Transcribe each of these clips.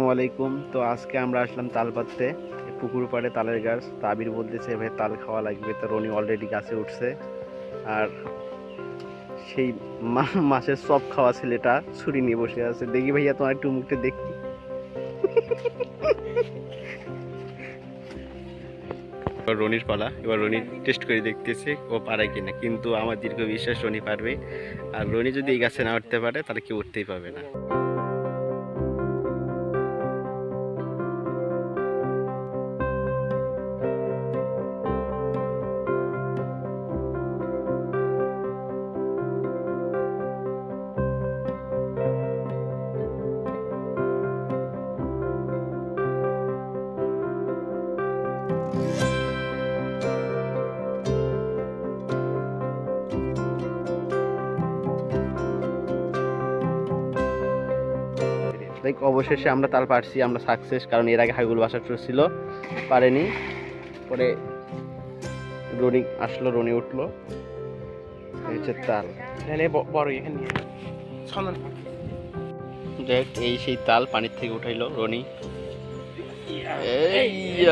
আলাইকুম। তো আজকে আমরা আসলাম তাল পাততে পুকুর পাড়ে তালের গাছ। তো আবির বলতেছে, ভাই, তাল খাওয়া লাগবে। তো রনি অলরেডি গাছে উঠছে। আর সেই মাছের সব খাওয়া ছেলেটা ছুরি নিয়ে বসে আছে। দেখি ভাইয়া, তোমার একটু মুখটা দেখি। এবার রনির পালা। এবার রনি টেস্ট করে দেখতেছে ও পারে কিনা। কিন্তু আমার দীর্ঘ বিশ্বাস রনি পারবে। আর রনি যদি এই গাছে না উঠতে পারে, তাহলে কেউ উঠতেই পারবে না। লাইক অবশেষে আমরা তাল পারছি আমরা সাকসেস কারণ এর আগে হাইগুল বাসা ছিল পারেনি। পরে রনি আসলো রনি উঠল। এই হচ্ছে তাল। দেখ এই সেই তাল পানির থেকে উঠাইলো রনি। এই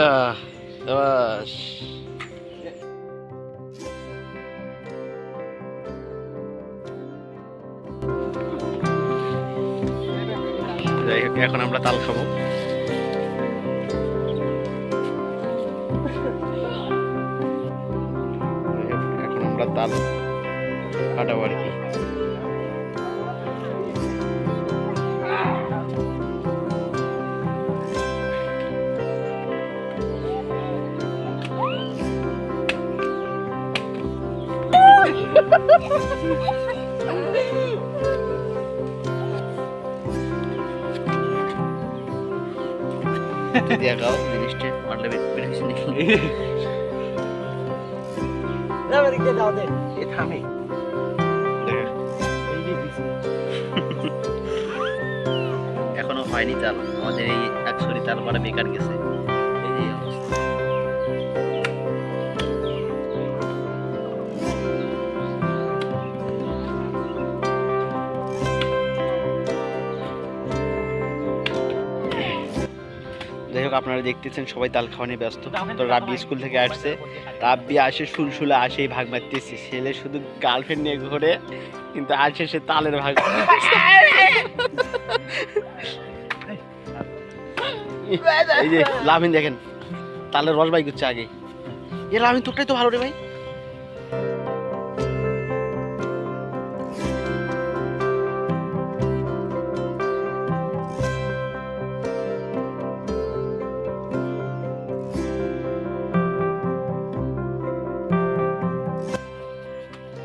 যাই হোক এখন আমরা তাল খাব যাই হোক, এখন আমরা তাল কাটাবো আর কি জিনিসটা মারলে বেশি দাও দে। এ থামে। এখনও হয়নি তাল আমাদের এই একশোটি তাল মারা বেকার গেছে। যাই হোক, আপনারা দেখতেছেন সবাই তাল খাওয়া নিয়ে ব্যস্ত। তো রাব্বি স্কুল থেকে আসছে। রাব্বি আসে শুলশুলে আসেই ভাগ মারতেছে। ছেলে শুধু গার্লফ্রেন্ড নিয়ে ঘোরে, কিন্তু আসে সে তালের ভাগ এই যে লাভিন দেখেন, তালের রস বাই করছে আগে। এ লাভিন তোরটাই তো ভালো রে ভাই।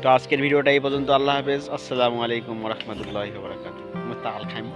তো আজকের ভিডিওটা এই পর্যন্ত। আল্লাহ হাফেজ। আসসালামু আলাইকুম রহমতুল্লাহ বরাকাত তাল খাইম